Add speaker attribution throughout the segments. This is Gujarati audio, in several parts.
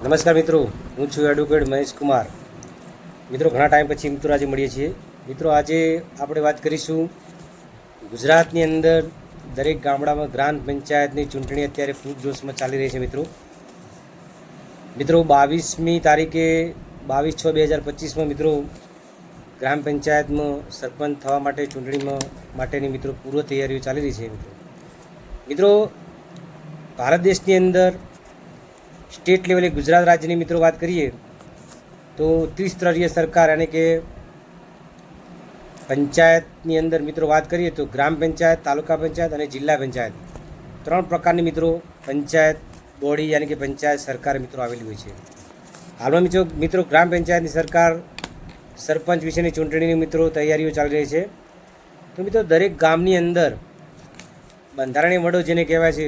Speaker 1: નમસ્કાર મિત્રો, હું છું એડવોકેટ મહેશ કુમાર. મિત્રો, ઘણા ટાઈમ પછી મિત્રો આજે મળીએ છીએ. મિત્રો, આજે આપણે વાત કરીશું ગુજરાતની અંદર દરેક ગામડામાં ગ્રામ પંચાયતની ચૂંટણી અત્યારે પૂરજોશમાં ચાલી રહી છે મિત્રો. મિત્રો, બાવીસમી તારીખે બાવીસ છ બે હજાર પચીસમાં મિત્રો ગ્રામ પંચાયતમાં સરપંચ થવા માટે ચૂંટણીમાં માટેની મિત્રો પૂર્વ તૈયારીઓ ચાલી રહી છે મિત્રો. મિત્રો, ભારત દેશની અંદર સ્ટેટ લેવલે ગુજરાત રાજ્યની મિત્રો વાત કરીએ, તો ત્રિસ્તરીય સરકાર અને કે પંચાયતની અંદર મિત્રો વાત કરીએ તો ગ્રામ પંચાયત, તાલુકા પંચાયત અને જિલ્લા પંચાયત. ત્રણ પ્રકારની મિત્રો પંચાયત, બોડી યાની કે પંચાયત સરકાર મિત્રો આવેલી હોય છે. હાલમાં મિત્રો મિત્રો ગ્રામ પંચાયતની સરકાર સરપંચ વિશેની ચૂંટણીની મિત્રો તૈયારીઓ ચાલી રહી છે. તો મિત્રો દરેક ગામની અંદર બંધારણીય વડો જેને કહેવાય છે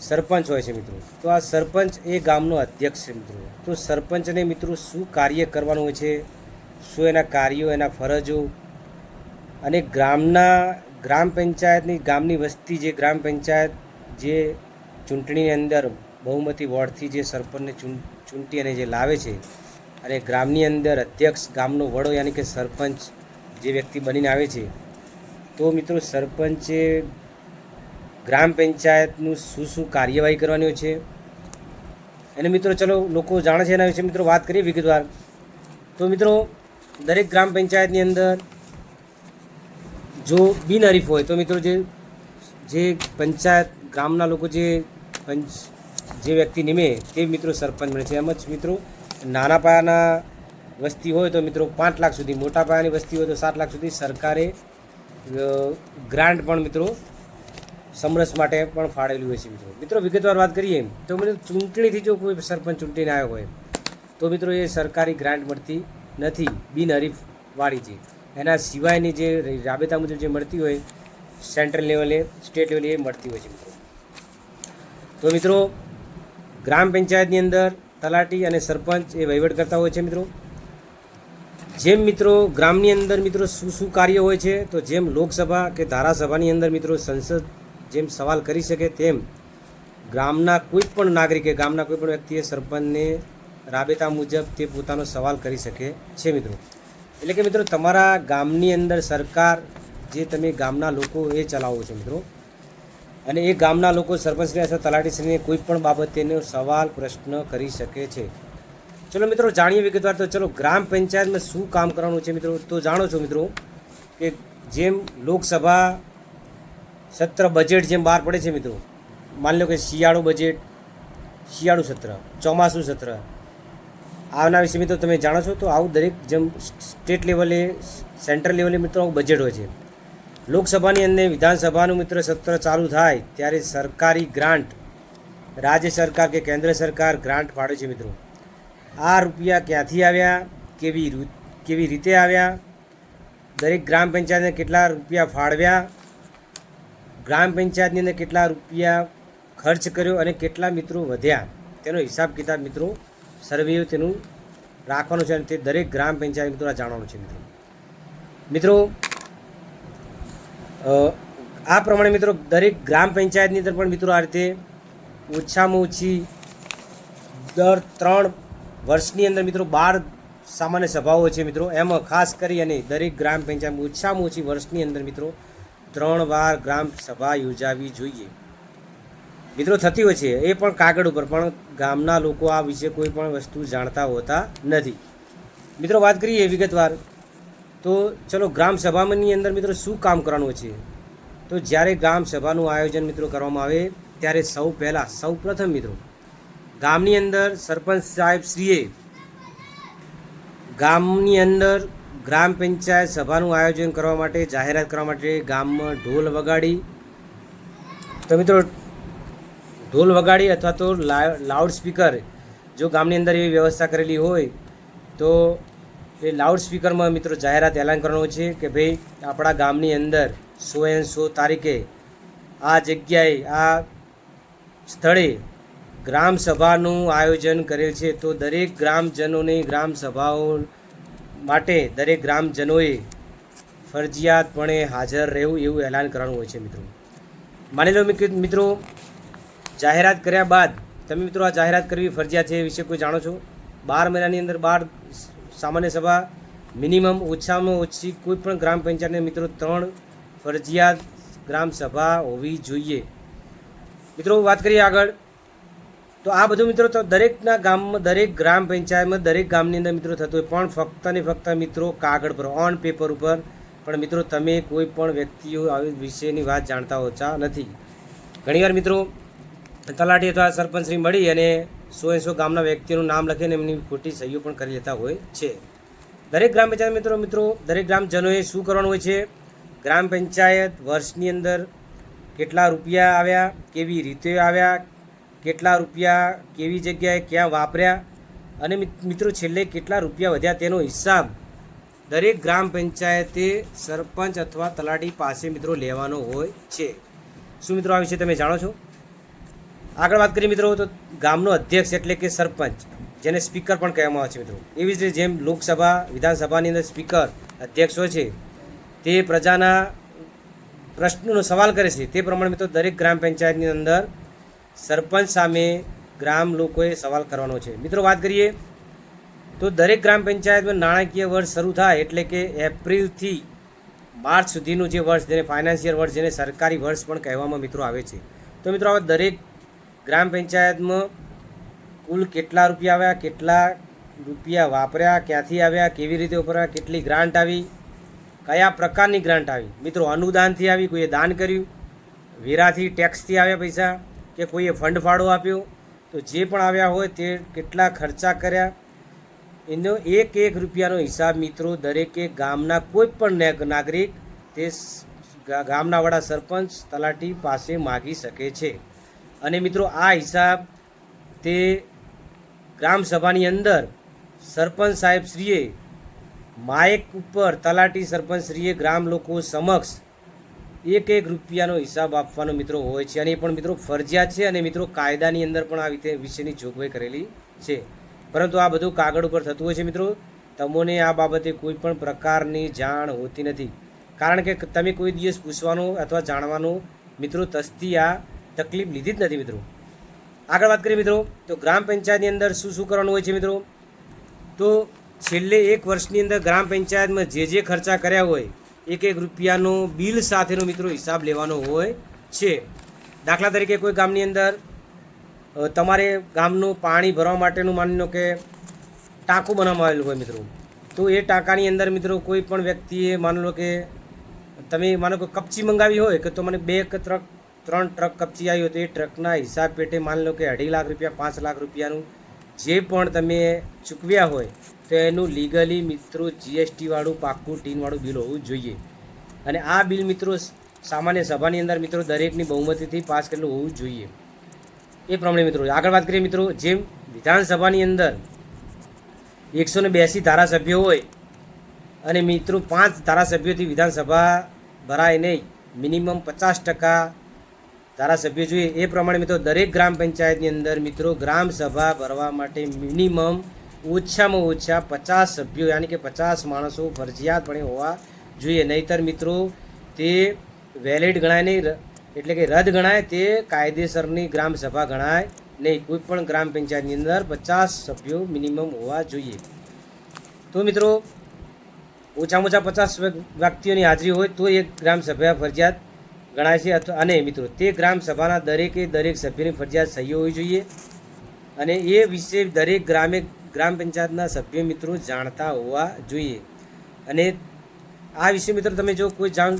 Speaker 1: સરપંચ હોય છે મિત્રો. તો આ સરપંચ એ ગામનો અધ્યક્ષ છે મિત્રો. તો સરપંચને મિત્રો શું કાર્ય કરવાનું હોય છે? શું એના કાર્યો, એના ફરજો? અને ગ્રામના, ગ્રામ પંચાયતની ગામની વસ્તી જે ગ્રામ પંચાયત જે ચૂંટણીની અંદર બહુમતી વોર્ડથી જે સરપંચને ચૂંટી અને જે લાવે છે અને ગ્રામની અંદર અધ્યક્ષ ગામનો વડો યાની કે સરપંચ જે વ્યક્તિ બનીને આવે છે. તો મિત્રો સરપંચે ગ્રામ પંચાયતનું શું શું કાર્યવાહી કરવાની હોય છે? અને મિત્રો, ચલો, લોકો જાણે છે એના વિશે મિત્રો વાત કરીએ વિગતવાર. તો મિત્રો, દરેક ગ્રામ પંચાયતની અંદર જો બિનહરીફ હોય, તો મિત્રો જે જે પંચાયત ગામના લોકો જે પંચ, જે વ્યક્તિ નિમે તે મિત્રો સરપંચ બને છે. એમ જ મિત્રો, નાના પાયાના વસ્તી હોય તો મિત્રો પાંચ લાખ સુધી, મોટા પાયાની વસ્તી હોય તો સાત લાખ સુધી સરકારે ગ્રાન્ટ પણ મિત્રો સમરસ માટે પણ ફાળેલું હોય છે મિત્રો. મિત્રો, વિગતવાર વાત કરીએ, તો મિત્રો ચૂંટણીથી જો કોઈ સરપંચ ચૂંટીને આવ્યો હોય, તો મિત્રો, એ સરકારી ગ્રાન્ટ મળતી નથી બિનહરીફ વાળી છે એના સિવાયની જે રાબેતા મુજબ જે મળતી હોય, સેન્ટ્રલ લેવલે, સ્ટેટ લેવલે એ મળતી હોય છે મિત્રો. તો મિત્રો, ગ્રામ પંચાયતની અંદર તલાટી અને સરપંચ એ વહીવટ કરતા હોય છે મિત્રો. જેમ મિત્રો ગ્રામની અંદર મિત્રો શું શું કાર્ય હોય છે, તો જેમ લોકસભા કે ધારાસભાની અંદર મિત્રો સંસદ જેમ સવાલ કરી શકે તેમ ગામના કોઈ પણ નાગરિકે, ગામના કોઈ પણ વ્યક્તિએ સરપંચને રાબેતા મુજબ તે પોતાનો સવાલ કરી શકે છે મિત્રો. એટલે કે મિત્રો, તમારા ગામની અંદર સરકાર જે તમે ગામના લોકો એ ચલાવો છો મિત્રો, અને એ ગામના લોકો સરપંચને અથવા તલાટીશ્રીને કોઈ પણ બાબતેનો સવાલ, પ્રશ્ન કરી શકે છે. ચલો મિત્રો, જાણીએ વિગતવાર તો ચલો, ગ્રામ પંચાયતમાં શું કામ કરવાનું છે મિત્રો? તો જાણો છો મિત્રો કે જેમ લોકસભા સત્ર બજેટ જેમ બહાર પડે છે મિત્રો. માની લો કે શિયાળુ બજેટ શિયાળુ સત્ર, ચોમાસું સત્ર. આના વિશે મિત્રો તમે જાણો છો, તો આવું દરેક જેમ સ્ટેટ લેવલે સેન્ટ્રલ લેવલે મિત્રો બજેટ હોય છે. લોકસભાની અંદર વિધાનસભાનું મિત્ર સત્ર ચાલુ થાય ત્યારે સરકારી ગ્રાન્ટ રાજ્ય સરકાર કે કેન્દ્ર સરકાર ગ્રાન્ટ ફાળે છે મિત્રો. આ રૂપિયા ક્યાંથી આવ્યા, કેવી કેવી રીતે આવ્યા, દરેક ગ્રામ પંચાયતને કેટલા રૂપિયા ફાળવ્યા ગ્રામ પંચાયતની અંદર કેટલા રૂપિયા ખર્ચ કર્યો અને કેટલા મિત્રો વધ્યા, તેનો હિસાબ કિતાબ મિત્રો સર્વે તેનું રાખવાનું છે અને તે દરેક ગ્રામ પંચાયત મિત્રો જાણવાનું છે મિત્રો. મિત્રો આ પ્રમાણે મિત્રો દરેક ગ્રામ પંચાયતની અંદર પણ મિત્રો આ રીતે ઓછામાં ઓછી દર ત્રણ વર્ષની અંદર મિત્રો બાર સામાન્ય સભાઓ છે મિત્રો. એમાં ખાસ કરી અને દરેક ગ્રામ પંચાયત ઓછામાં ઓછી વર્ષની અંદર મિત્રો ત્રણ વાર ગ્રામ સભા યોજાવી જોઈએ. મિત્રો, થતી હોય છે, એ પણ કાગળ ઉપર, પણ ગામના લોકો આ વિશે કોઈ પણ વસ્તુ જાણતા હોતા નથી. મિત્રો, વાત કરીએ વિગતવાર. તો ચલો, ગ્રામ સભાની અંદર મિત્રો, શું કામ કરવાનું છે? તો જ્યારે ગ્રામ સભાનું આયોજન મિત્રો કરવામાં આવે, ત્યારે સૌ પહેલાં, સૌ પ્રથમ મિત્રો, ગામની અંદર સરપંચ સાહેબ શ્રીએ ગામની અંદર ગ્રામ પંચાયત સભાનું આયોજન કરવા માટે, જાહેરાત કરવા માટે ગામમાં ઢોલ વગાડી. તો મિત્રો, ઢોલ વગાડી અથવા તો લાઉડ સ્પીકર જો ગામની અંદર એવી વ્યવસ્થા કરેલી હોય, તો એ લાઉડ સ્પીકરમાં મિત્રો જાહેરાત એલાન કરવાનું છે કે ભાઈ, આપણા ગામની અંદર સો એન સો તારીખે આ જગ્યાએ, આ સ્થળે ગ્રામ સભાનું આયોજન કરેલ છે. તો દરેક ગ્રામજનોની ગ્રામ સભાઓ માટે દરેક ગ્રામજનોએ ફરજિયાતપણે હાજર રહેવું એવું એલાન કરવાનું હોય છે મિત્રો. માની લો મિત્રો, જાહેરાત કર્યા બાદ તમે મિત્રો આ જાહેરાત કરવી ફરજિયાત છે એ વિશે કોઈ જાણો છો? બાર મહિનાની અંદર બાર સામાન્ય સભા, મિનિમમ ઓછામાં ઓછી કોઈ પણ ગ્રામ પંચાયતને મિત્રો ત્રણ ફરજિયાત ગ્રામ સભા હોવી જોઈએ. મિત્રો વાત કરીએ આગળ. તો આ બધું મિત્રો તો દરેકના ગામમાં, દરેક ગ્રામ પંચાયતમાં, દરેક ગામની અંદર મિત્રો થતું હોય. પણ ફક્ત ને ફક્ત મિત્રો કાગળ પર ઓન પેપર ઉપર. પણ મિત્રો તમે કોઈ પણ વ્યક્તિઓ આવી વિશેની વાત જાણતા ઓછા નથી. ઘણીવાર મિત્રો તલાટી અથવા સરપંચશ્રી મળી અને સો એસો ગામના વ્યક્તિઓનું નામ લખીને એમની ખોટી સહીઓ પણ કરી લેતા હોય છે. દરેક ગ્રામ પંચાયત મિત્રો મિત્રો, દરેક ગ્રામજનોએ શું કરવાનું હોય છે? ગ્રામ પંચાયત વર્ષની અંદર કેટલા રૂપિયા આવ્યા, કેવી રીતે આવ્યા કેટલા રૂપિયા, કેવી જગ્યાએ ક્યાં વાપર્યા અને મિત- મિત્રો છેલ્લે કેટલા રૂપિયા વધ્યા તેનો હિસાબ દરેક ગ્રામ પંચાયતે સરપંચ અથવા તલાટી પાસે મિત્રો લેવાનો હોય છે. શું મિત્રો આ વિશે તમે જાણો છો? આગળ વાત કરીએ મિત્રો તો ગામનો અધ્યક્ષ એટલે કે સરપંચ, જેને સ્પીકર પણ કહેવામાં આવે છે મિત્રો. એવી જ રીતે જેમ લોકસભા, વિધાનસભાની અંદર સ્પીકર અધ્યક્ષ હોય છે, તે પ્રજાના પ્રશ્નોનો સવાલ કરે છે. તે પ્રમાણે મિત્રો દરેક ગ્રામ પંચાયતની અંદર સરપંચ સામે ગ્રામ લોકોએ સવાલ કરવાનો છે. મિત્રો, વાત કરીએ તો દરેક ગ્રામ પંચાયતમાં નાણાકીય વર્ષ શરૂ થાય એટલે કે એપ્રિલથી માર્ચ સુધીનું જે વર્ષ જેને ફાઇનાન્શિયલ વર્ષ જેને સરકારી વર્ષ પણ કહેવામાં મિત્રો આવે છે. તો મિત્રો હવે દરેક ગ્રામ પંચાયતમાં કુલ કેટલા રૂપિયા આવ્યા, કેટલા રૂપિયા વાપર્યા, ક્યાંથી આવ્યા, કેવી રીતે વાપર્યા, કેટલી ગ્રાન્ટ આવી, કયા પ્રકારની ગ્રાન્ટ આવી? મિત્રો, અનુદાનથી આવી, કોઈએ દાન કર્યું? વેરાથી, ટેક્સથી આવ્યા પૈસા? કે કોઈએ ફંડ ફાળો આપ્યો, તો જે પણ આવ્યા હોય તે કેટલા ખર્ચા કર્યા. એનો એક એક રૂપિયાનો હિસાબ મિત્રો દરેકે ગામના કોઈ પણ નાગરિક તે ગામના વડા સરપંચ તલાટી પાસે માગી શકે છે. અને મિત્રો આ હિસાબ તે ગ્રામસભાની અંદર સરપંચ સાહેબ શ્રીએ માઇક ઉપર તલાટી સરપંચ શ્રીએ ગ્રામ લોકો સમક્ષ એક એક રૂપિયાનો હિસાબ આપવાનો મિત્રો હોય છે અને એ પણ મિત્રો ફરજિયાત છે અને મિત્રો કાયદાની અંદર પણ આ રીતે વિશેની જોગવાઈ કરેલી છે. પરંતુ આ બધું કાગળ ઉપર થતું હોય છે મિત્રો. તમને આ બાબતે કોઈ પણ પ્રકારની જાણ હોતી નથી. કારણ કે તમે કોઈ દિવસ પૂછવાનું અથવા જાણવાનું મિત્રો તસ્તી આ તકલીફ લીધી જ નથી મિત્રો. આગળ વાત કરીએ મિત્રો, તો ગ્રામ પંચાયતની અંદર શું શું કરવાનું હોય છે મિત્રો? તો છેલ્લે એક વર્ષની અંદર ગ્રામ પંચાયતમાં જે જે ખર્ચા કર્યા હોય એક એક રૂપિયાનો બિલ સાથેનો મિત્રો હિસાબ લેવાનો હોય છે. દાખલા તરીકે કોઈ ગામની અંદર તમારે ગામનું પાણી ભરવા માટેનું માની લો કે ટાંકું બનાવવામાં આવેલું હોય મિત્રો. તો એ ટાંકાની અંદર મિત્રો કોઈ પણ વ્યક્તિએ માની લો કે તમે માનો કે કપચી મંગાવી હોય કે તો મને બે કે ટ્રક ત્રણ ટ્રક કપચી આવી હોય તો એ ટ્રકના હિસાબ પેટે માની લો કે અઢી લાખ રૂપિયા, પાંચ લાખ રૂપિયાનું જે પણ તમે ચૂકવ્યા હોય તો એનું લીગલી મિત્રો જીએસટીવાળું પાક્કું ટીનવાળું બિલ હોવું જોઈએ. અને આ બિલ મિત્રો સામાન્ય સભાની અંદર મિત્રો દરેકની બહુમતીથી પાસ કરેલું હોવું જોઈએ. એ પ્રમાણે મિત્રો, આગળ વાત કરીએ મિત્રો, જેમ વિધાનસભાની અંદર એકસો ને બ્યાસી ધારાસભ્યો હોય અને મિત્રો પાંચ ધારાસભ્યોથી વિધાનસભા ભરાય નહીં મિનિમમ પચાસ ટકા ધારાસભ્યો જોઈએ. એ પ્રમાણે મિત્રો દરેક ગ્રામ પંચાયતની અંદર મિત્રો ગ્રામ સભા ભરવા માટે મિનિમમ ઓછામાં ઓછા પચાસ સભ્યો, યાની કે પચાસ માણસો ફરજિયાતપણે હોવા જોઈએ. નહીતર મિત્રો, તે વેલિડ ગણાય નહીં એટલે કે રદ ગણાય, તે કાયદેસરની ગ્રામ સભા ગણાય નહીં. કોઈ પણ ગ્રામ પંચાયતની અંદર પચાસ સભ્યો મિનિમમ હોવા જોઈએ. તો મિત્રો, ઓછામાં ઓછા પચાસ વ્યક્તિઓની હાજરી હોય તો એક ગ્રામ ફરજિયાત ગણાય છે. અથવા અને મિત્રો, તે ગ્રામ સભાના દરેકે દરેક સભ્યની ફરજિયાત સહી હોવી જોઈએ. અને એ વિશે દરેક ગ્રામે ગ્રામ પંચાયતના સભ્ય મિત્રો જાણતા હોવા જોઈએ. અને આ વિશે મિત્રો તમે જો કોઈ જાણ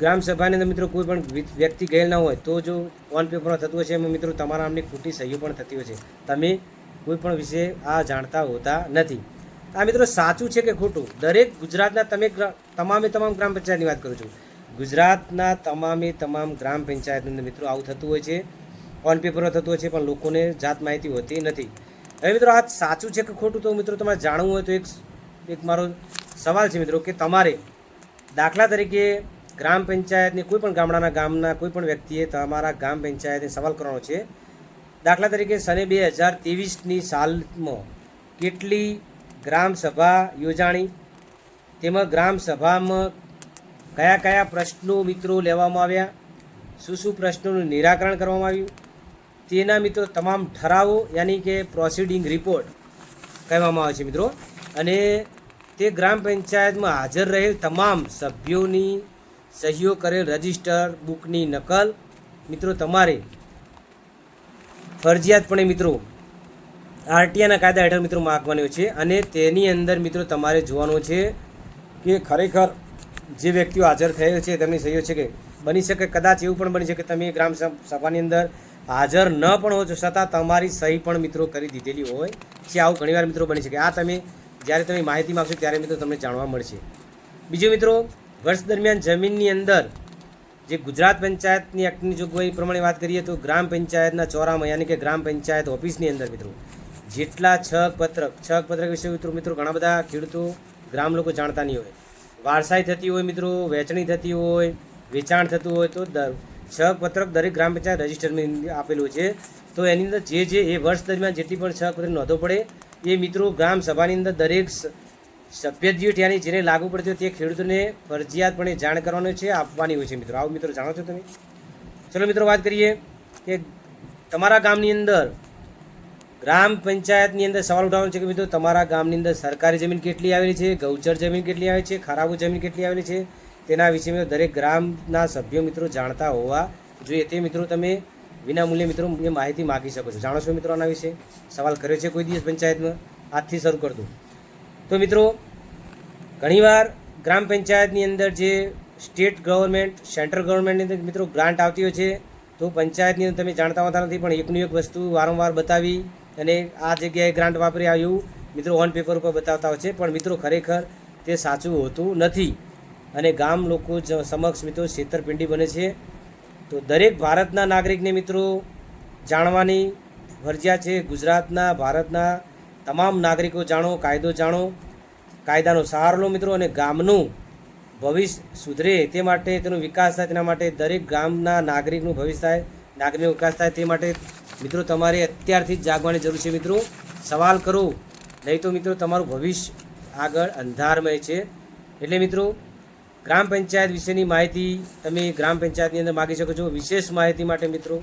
Speaker 1: ગ્રામ સભાની અંદર મિત્રો કોઈ પણ વ્યક્તિ ગયેલ ના હોય તો જો ઓન પેપરમાં થતું છે, એમાં મિત્રો તમારા આમની ખોટી સહીઓ પણ થતી હોય છે. તમે કોઈ પણ વિશે આ જાણતા હોતા નથી. આ મિત્રો સાચું છે કે ખોટું? દરેક ગુજરાતના તમે તમામે તમામ ગ્રામ પંચાયતની વાત કરું છું. ગુજરાતના તમામે તમામ ગ્રામ પંચાયતની અંદર મિત્રો આવું થતું હોય છે. ઓન પેપરમાં થતું હોય છે, પણ લોકોને જાત માહિતી હોતી નથી. હવે મિત્રો, આ સાચું છે કે ખોટું? તો મિત્રો, તમારે જાણવું હોય તો એક એક મારો સવાલ છે મિત્રો, કે તમારે દાખલા તરીકે ગ્રામ પંચાયતની કોઈ પણ ગામડાના ગામના કોઈ પણ વ્યક્તિએ તમારા ગ્રામ પંચાયતને સવાલ કરવાનો છે. દાખલા તરીકે સને બે હજાર ત્રેવીસની સાલમાં કેટલી ગ્રામ સભા યોજાણી? તેમાં ગ્રામ સભામાં કયા કયા પ્રશ્નો મિત્રો લેવામાં આવ્યા? શું શું પ્રશ્નોનું નિરાકરણ કરવામાં આવ્યું? તેના મિત્રો તમામ ઠરાવો, યાની કે પ્રોસિડિંગ રિપોર્ટ કહેવામાં આવે છે મિત્રો. અને તે ગ્રામ પંચાયતમાં હાજર રહેલ તમામ સભ્યોની સહીઓ કરેલ રજિસ્ટર બુકની નકલ. મિત્રો, તમારે ફરજિયાતપણે મિત્રો આરટીઆના કાયદા હેઠળ મિત્રો માગવાનો છે. અને તેની અંદર મિત્રો તમારે જોવાનું છે કે ખરેખર જે વ્યક્તિઓ હાજર થયેલ છે, તેમની સહીઓ છે કે બની શકે, કદાચ એવું પણ બની શકે તમે ગ્રામ સભાની અંદર હાજર ન પણ હો છતાં તમારી સહી પણ મિત્રો કરી દીધેલી હોય છે. આવું ઘણીવાર મિત્રો બની શકે. આ તમે જ્યારે તમે માહિતી માગશો ત્યારે મિત્રો તમને જાણવા મળશે. બીજું મિત્રો, વર્ષ દરમિયાન જમીનની અંદર જે ગુજરાત પંચાયતની એક્ટની જોગવાઈ પ્રમાણે વાત કરીએ તો ગ્રામ પંચાયતના ચોરામાં, યાની કે ગ્રામ પંચાયત ઓફિસની અંદર મિત્રો, જેટલા છક પત્રક છક પત્રક વિશે મિત્રો મિત્રો ઘણા બધા ખેડૂતો ગ્રામ લોકો જાણતા નહીં હોય. વારસાઈ થતી હોય મિત્રો વહેંચણી થતી હોય, વેચાણ થતું હોય તો દર છક પત્રક દરેક ગ્રામ પંચાયત રજિસ્ટરમાં આપેલું છે. તો એની અંદર જે જે એ વર્ષ દરમિયાન જેટલી પણ છક પત્રક નોંધો પડે, એ મિત્રો ગ્રામ સભાની અંદર દરેક સભ્ય દીઠ જેને લાગુ પડતી હોય તે ખેડૂતોને ફરજિયાતપણે જાણ કરવાનું છે, આપવાની હોય છે મિત્રો. આવું મિત્રો જાણો છો તમે? ચલો મિત્રો વાત કરીએ કે તમારા ગામની અંદર ગ્રામ પંચાયતની અંદર સવાલ ઉઠાવવાનો છે કે મિત્રો, તમારા ગામની અંદર સરકારી જમીન કેટલી આવેલી છે, ગૌચર જમીન કેટલી આવેલી છે ખરાબુ જમીન કેટલી આવેલી છે? તેના વિશે મિત્રો દરેક ગ્રામના સભ્યો મિત્રો જાણતા હોવા જોઈએ. તે મિત્રો તમે વિનામૂલ્યે મિત્રો એ માહિતી માગી શકો છો. જાણો છો મિત્રો આના વિશે? સવાલ કર્યો છે કોઈ દિવસ પંચાયતમાં? આજથી શરૂ કરતું તો મિત્રો, ઘણીવાર ગ્રામ પંચાયતની અંદર જે સ્ટેટ ગવર્મેન્ટ, સેન્ટ્રલ ગવર્મેન્ટની અંદર મિત્રો ગ્રાન્ટ આવતી હોય છે, તો પંચાયતની અંદર તમે જાણતા હોતા નથી, પણ એકની એક વસ્તુ વારંવાર બતાવી અને આ જગ્યાએ ગ્રાન્ટ વાપરી આવ્યું. મિત્રો ઓન પેપર ઉપર બતાવતા હોય છે, પણ મિત્રો ખરેખર તે સાચું હોતું નથી. અને ગામ લોકો સમક્ષ મિત્રો છેતરપિંડી બને છે. તો દરેક ભારતના નાગરિકને મિત્રો જાણવાની ફરજિયાત છે. ગુજરાતના, ભારતના તમામ નાગરિકો જાણો, કાયદો જાણો, કાયદાનો સહારો લો મિત્રો અને ગામનું ભવિષ્ય સુધરે તે માટે તેનો વિકાસ થાય તેના માટે દરેક ગામના નાગરિકનું ભવિષ્ય થાય, નાગરિકનો વિકાસ થાય તે માટે મિત્રો તમારે અત્યારથી જ જાગવાની જરૂર છે મિત્રો. સવાલ કરો, નહીં તો મિત્રો તમારું ભવિષ્ય આગળ અંધારમય છે. એટલે મિત્રો ગ્રામ પંચાયત વિશેની માહિતી તમે ગ્રામ પંચાયતની અંદર માગી શકો છો. વિશેષ માહિતી માટે મિત્રો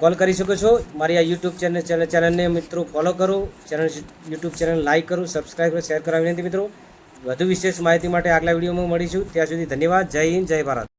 Speaker 1: કોલ કરી શકો છો. મારી આ યુટ્યુબ ચેનલ ચેનલ ચેનલને મિત્રો ફોલો કરો. ચેનલ યુટ્યુબ ચેનલ લાઇક કરો સબસ્ક્રાઈબ કરો શેર કરવા વિનંતી મિત્રો. વધુ વિશેષ માહિતી માટે આગલા વિડીયોમાં મળીશું. ત્યાં સુધી ધન્યવાદ. જય હિન્દ, જય ભારત.